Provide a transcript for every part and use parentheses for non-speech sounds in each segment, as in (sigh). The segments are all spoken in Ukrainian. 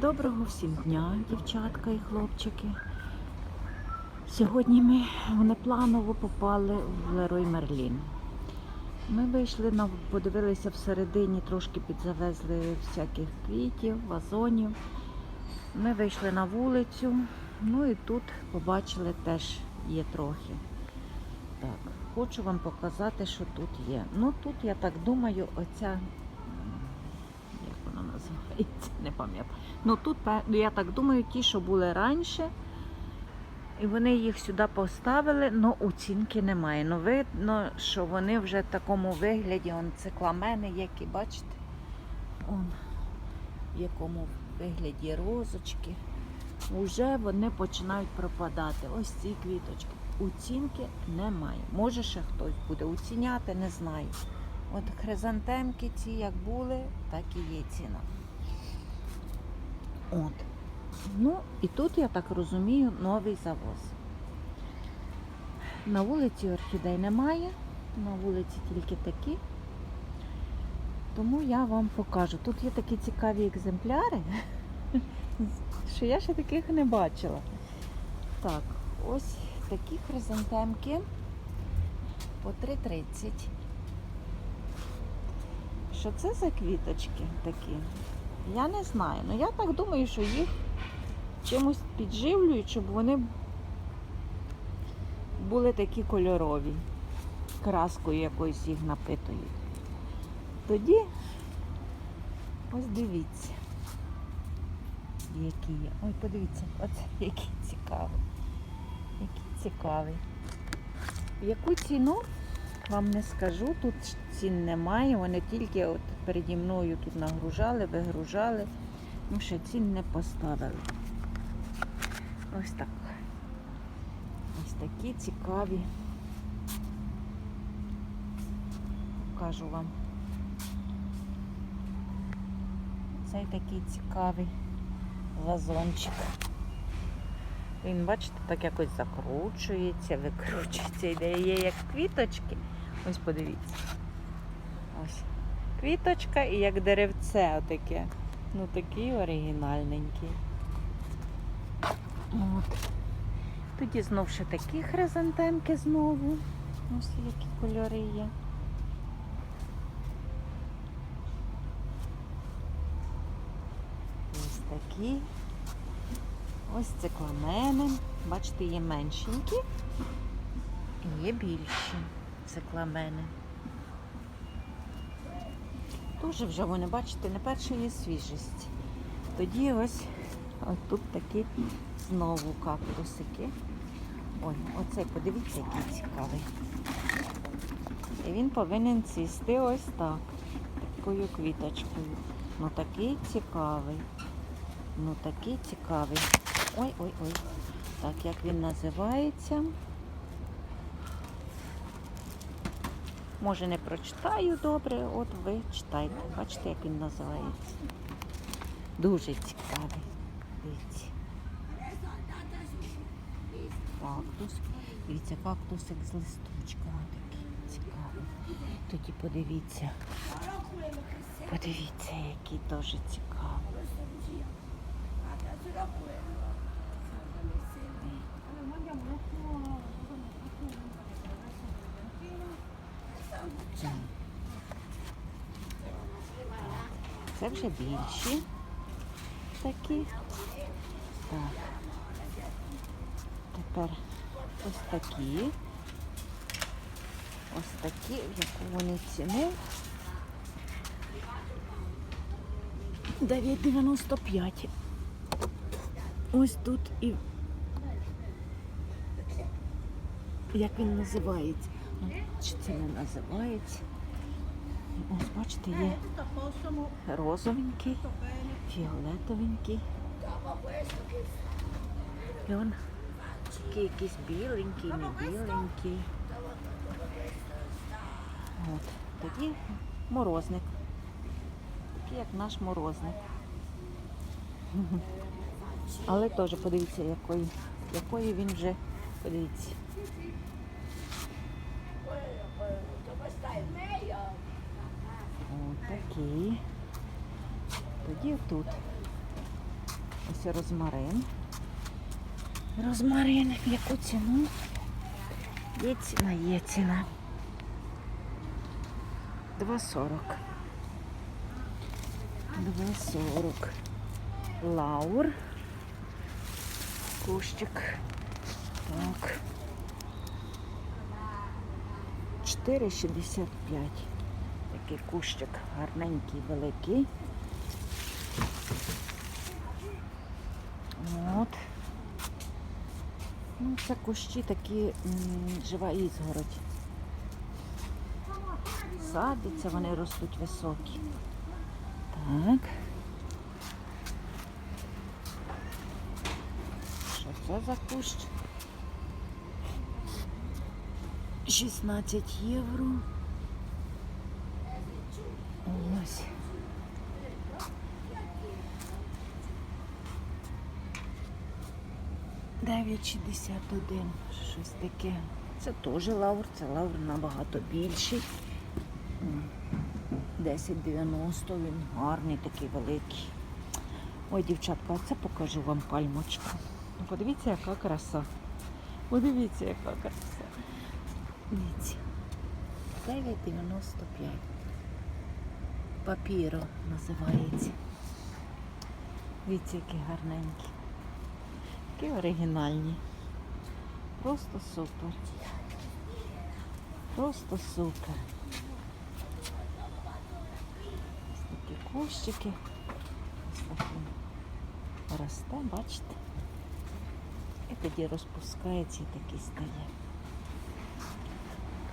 Доброго всім дня, дівчатка і хлопчики. Сьогодні ми непланово попали в Лерой Мерлін. Ми вийшли подивилися всередині, трошки підзавезли всяких квітів, вазонів. Ми вийшли на вулицю, ну і тут побачили теж є трохи. Так, хочу вам показати, що тут є. Ну тут, я так думаю, оця. Як вона називається? (laughs) Не пам'ятаю. Ну тут, ну, я так думаю, ті, що були раніше, і вони їх сюди поставили, але оцінки немає. Ну видно, що вони вже в такому вигляді, он цикламени, які, бачите? Он, в якому вигляді розочки. Уже вони починають пропадати. Ось ці квіточки. Оцінки немає. Може ще хтось буде оціняти, не знаю. От хризантемки ці як були, так і є ціна. От. Ну, і тут, я так розумію, новий завоз. На вулиці орхідей немає, на вулиці тільки такі. Тому я вам покажу. Тут є такі цікаві екземпляри, (laughs) що я ще таких не бачила. Так, ось такі хризантемки по 3,30. Що це за квіточки такі? Я не знаю. Ну я так думаю, що їх чимось підживлюють, щоб вони були такі кольорові. Краскою якоюсь їх напитують. Тоді ось дивіться, які є. Ой, подивіться, оце який цікавий. Який цікавий. Яку ціну вам не скажу, тут цін немає, вони тільки от переді мною тут нагружали, вигружали, ну ще цін не поставили. Ось так. Ось такі цікаві. Покажу вам. Цей такий цікавий вазончик. Він, бачите, так якось закручується, викручується, іде є як квіточки. Ось подивіться. Ось. Квіточка і як деревце отаке. Ну такий оригінальненький. От. Тоді знов ще такі хризантемки знову. Ось які кольори є. Ось такі. Ось цикламени. Бачите, є меншенькі і є більші цикламени. Дуже вже вони, бачите, не першої свіжості. Тоді ось тут такі знову кактусики. Ой, оцей, подивіться, який цікавий. І він повинен цвісти ось так, такою квіточкою. Ну такий цікавий. Ну такий цікавий. Ой-ой-ой. Так, як він називається? Може не прочитаю добре, от ви читайте. Бачите, як він називається. Дуже цікавий. Дивіться. Кактус. Дивіться, кактусик з листочками такий цікавий. Тоді подивіться. Подивіться, який теж цікавий. Це вже більші такі. Так. Тепер ось такі. Ось такі, яку вони ціну. 9,95. Ось тут і як він називається? Чи це не називається? Ось бачите, є розовенький, фіолетовенький. І он такий якийсь біленький, не біленький. От. Тоді морозник. Такий як наш морозник. Але теж подивіться, якої, якої він вже, подивіться. Отакий. Тоді тут Ось розмарин. Розмарин, яку ціну? Є ціна, є ціна. 2,40. 2,40. Лаур. Кущик. Так. 4,65. Такий кущик гарненький, великий. От. Ну, це кущі такі жива ізгородь. Садяться, вони ростуть високі. Так. Що це за кущ? 16 євро. Ось. Дев'ять шістдесят один. Щось таке. Це теж лавр, це лавр набагато більший. 10,90 він гарний, такий великий. Ой, дівчатка, це покажу вам пальмочку. Ну, Подивіться, яка краса. Подивіться, яка краса. Дивіться. 9,95. Папіро називається. Дивіться, які гарненькі. Такі оригінальні. Просто супер. Просто супер. Ось такі кущики. Ось такі росте, бачите? І тоді розпускається і такий стає.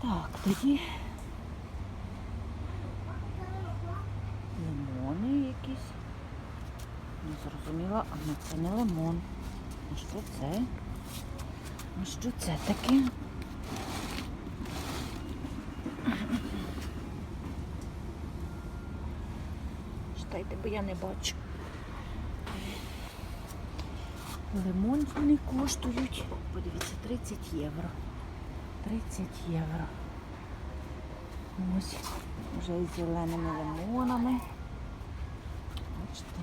Так, тоді лимони якісь. Не зрозуміла, а ну це не лимон. А що це? А що це таке? Читайте, бо я не бачу. Лимони коштують, подивіться, 30 євро. 30 євро. Ось вже із зеленими лимонами. Бачите.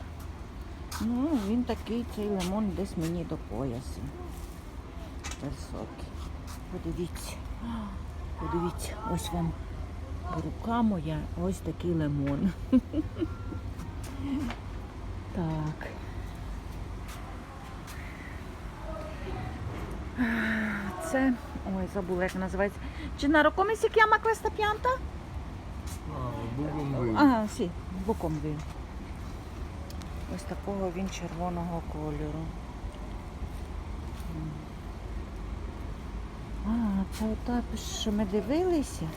Ну, він такий, цей лимон десь мені до поясу. Високий. Подивіться. Подивіться, ось вам рука моя, ось такий лимон. (laughs) Так. Це, ой, забула, як називається. Gennaro, come si chiama questa pianta? Ага, сі, боком він. Ось такого він червоного кольору. А, це ота, що ми дивилися.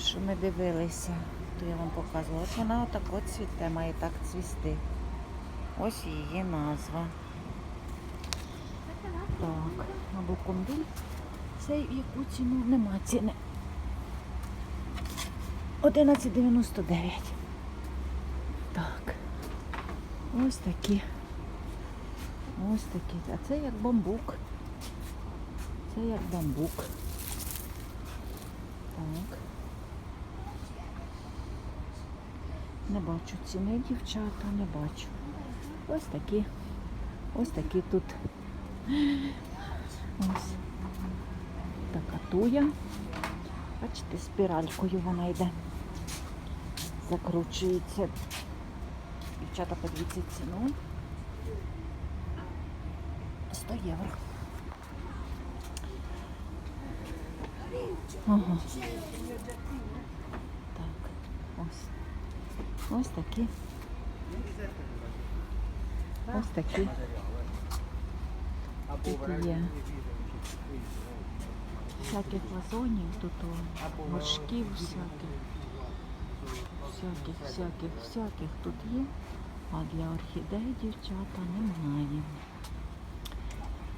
Що ми дивилися, то я вам показувала. От вона отак от цвіте, має так цвісти. Ось її назва. Так, на бокомбіль. Це яку ціну нема ціни. 11,99. Так. Ось такі. Ось такі. А це як бамбук. Це як бамбук. Так. Не бачу ціни, дівчата, не бачу. Ось такі. Ось такі тут. Ось. Така туя. Бачите, спіралькою вона йде. Закручується. Дівчата, подивіться ціну. 100 євро. Ага. Так, ось. Ось такі. Ось такі. Тут є всяких вазонів, тут горшків всяких. Всяких, всяких, всяких тут є. А для орхідей дівчата немає.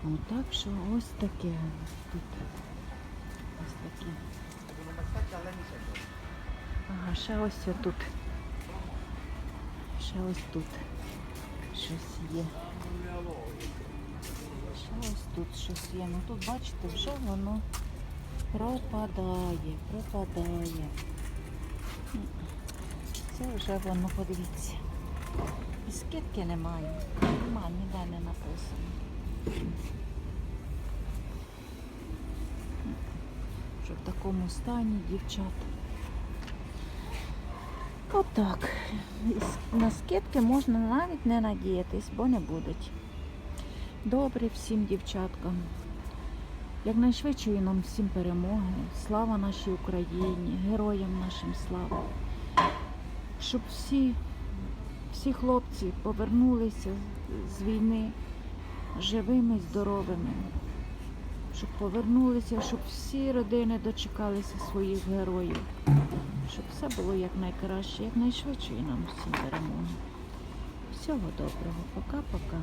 Ну так що ось таке тут. Ось таке. Ага, ще ось тут. Ще ось тут щось є. Ще ось тут щось є. Ну тут, бачите, вже воно пропадає, пропадає. Це вже воно, подивіться. І скидки немає. Нема, ніде не написано. Що в такому стані дівчата. Отак. На скидки можна навіть не надіятись, бо не будуть. Добре всім дівчаткам. Якнайшвидшої нам всім перемоги. Слава нашій Україні, героям нашим слава. Щоб всі, всі хлопці повернулися з війни живими, здоровими. Щоб повернулися, щоб всі родини дочекалися своїх героїв. Щоб все було якнайкраще, якнайшвидше і нам всім перемоги. Всього доброго. Пока-пока.